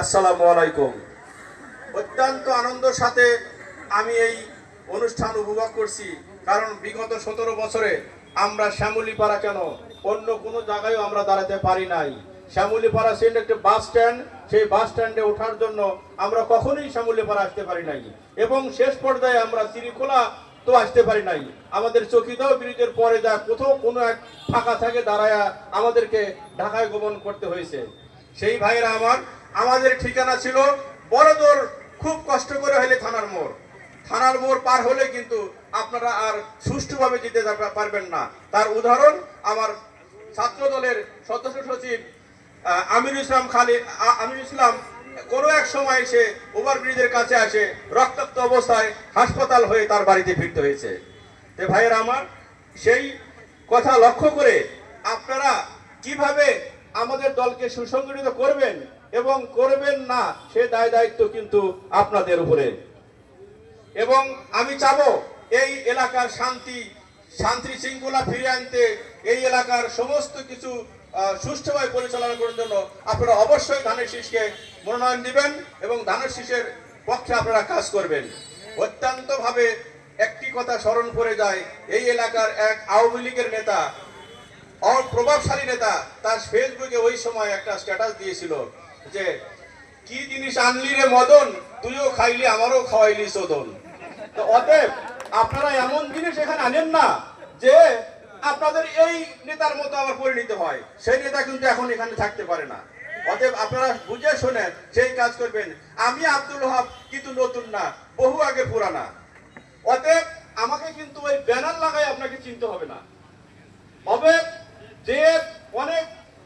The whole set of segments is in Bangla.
আসসালামু আলাইকুম। অত্যন্ত আনন্দের সাথে আমি এই অনুষ্ঠান উপভোগ করছি, কারণ বিগত সতেরো বছরে আমরা শ্যামলীপাড়া কেন অন্য কোনো জায়গায়ও আমরা দাঁড়াতে পারি নাই। শ্যামলীপাড়া সেন্ট একটি বাস স্ট্যান্ড, সেই বাস স্ট্যান্ডে ওঠার জন্য আমরা কখনোই শ্যামলীপাড়া আসতে পারি নাই এবং শেষ পর্যায়ে আমরা চিরিখোলা তো আসতে পারি নাই। আমাদের চকিদাও ব্রিজের পরে যা কোথাও কোনো এক ফাঁকা থাকে, দাঁড়ায়া আমাদেরকে ঢাকায় গমন করতে হয়েছে। সেই ভাইরা আমার আমাদের ঠিকানা ছিল বড়দর খুব কষ্ট করে হলে থানার মোড়। থানার মোড় পার হলে কিন্তু আপনারা আর সুষ্ঠুভাবে যেতে পারবেন না। তার উদাহরণ আমার ছাত্র দলের সদস্য সচিব আহ, আমিরুল ইসলাম খালি আ- আমিরুল ইসলাম কোনো এক সময় এসে ওভারব্রিজের কাছে আসে রক্তাক্ত অবস্থায় হাসপাতাল হয়ে তার বাড়িতে ফিরতে হয়েছে। তে ভাইয়ের আমার সেই কথা লক্ষ্য করে আপনারা কীভাবে আমাদের দলকে সুসংগঠিত করবেন এবং করবেন না, সে দায় দায়িত্ব কিন্তু আপনাদের উপরে। এবং আমি চাবো এই এলাকার শান্তি শান্তি শৃঙ্খলা ফিরিয়ে আনতে এই এলাকার সমস্ত কিছু সুষ্ঠুভাবে পরিচালনা করার জন্য আপনারা অবশ্যই ধানের শীষকে মনোনয়ন দিবেন এবং ধানের শীষের পক্ষে আপনারা কাজ করবেন। অত্যন্ত ভাবে একটি কথা স্মরণ করে যায়, এই এলাকার এক আওয়ামী লীগের নেতা প্রভাবশালী নেতা, তার ফেসবুকে ওই সময় একটা স্ট্যাটাস দিয়েছিল যে, কি জিনিস আনলি রে মদন? তুইও খাইলি, আমারও খাওয়াইলি সোদন। তো অতএব, আপনারা এমন জিনিস এখানে আনেন না যে, আপনাদের এই নেতার মতো আবার পরিণত হয়। সেই নেতা কিন্তু এখন এখানে থাকতে পারে না। অতএব, আপনারা বুঝে শুনে সেই কাজ করবেন। আমি আব্দুল হাব কিন্তু নতুন না, বহু আগে পুরানা। অতএব, আমাকে কিন্তু ওই ব্যানার লাগাই আপনাকে চিনতে হবে না। হবে যে অনেক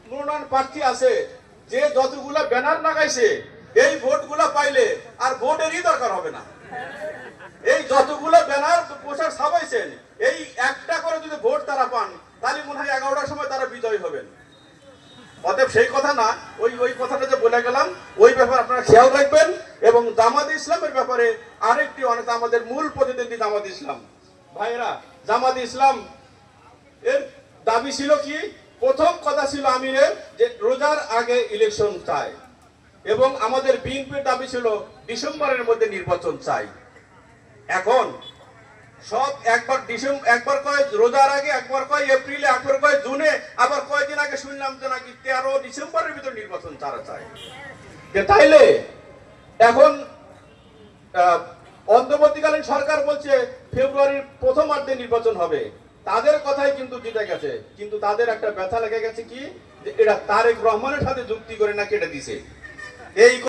মনোনয়ন প্রার্থী আছে যে যতগুলা ব্যানার লাগাইছে, এই ভোটগুলা পাইলে আর ভোটেরই দরকার হবে না। এই যতগুলো ব্যানার পোশাক ছাপাইছেন, এই একটা করে যদি ভোট তারা পান, তাহলে মনে হয় এগারোটার সময় তারা বিজয় হবেন। অতএব সেই কথা না, ওই ওই কথাটা যে বলে গেলাম, ওই ব্যাপারে আপনারা খেয়াল রাখবেন এবং জামাত ইসলামের ব্যাপারে আরেকটি অনেক আমাদের মূল প্রতিদ্বন্দ্বী জামাত ইসলাম। ভাইরা জামাত ইসলাম এর দাবি ছিল কি? প্রথম কথা ছিল আমিরের যে রোজার আগে ইলেকশন চাই। এবং আমাদের বিএনপির দাবি ছিল ডিসেম্বরের মধ্যে নির্বাচন চাই। এখন সব একবার ডিসেম্বর একবার কয় রোজার আগে, একবার কয় এপ্রিলে, একবার কয় জুনে, আবার কয়েকদিন আগে শুনলাম যে নাকি তেরো ডিসেম্বরের ভিতর নির্বাচন তারা চায়। যে তাইলে এখন অন্তর্বর্তীকালীন সরকার বলছে ফেব্রুয়ারির প্রথমার্ধে নির্বাচন হবে। তাদের কথাই কিন্তু জিতে গেছে। কিন্তু তাদের একটা ব্যথা লেগে গেছে কি? যে এটা তারেক রহমানের সাথে যুক্তি করে নাকি এটা দিছে। এই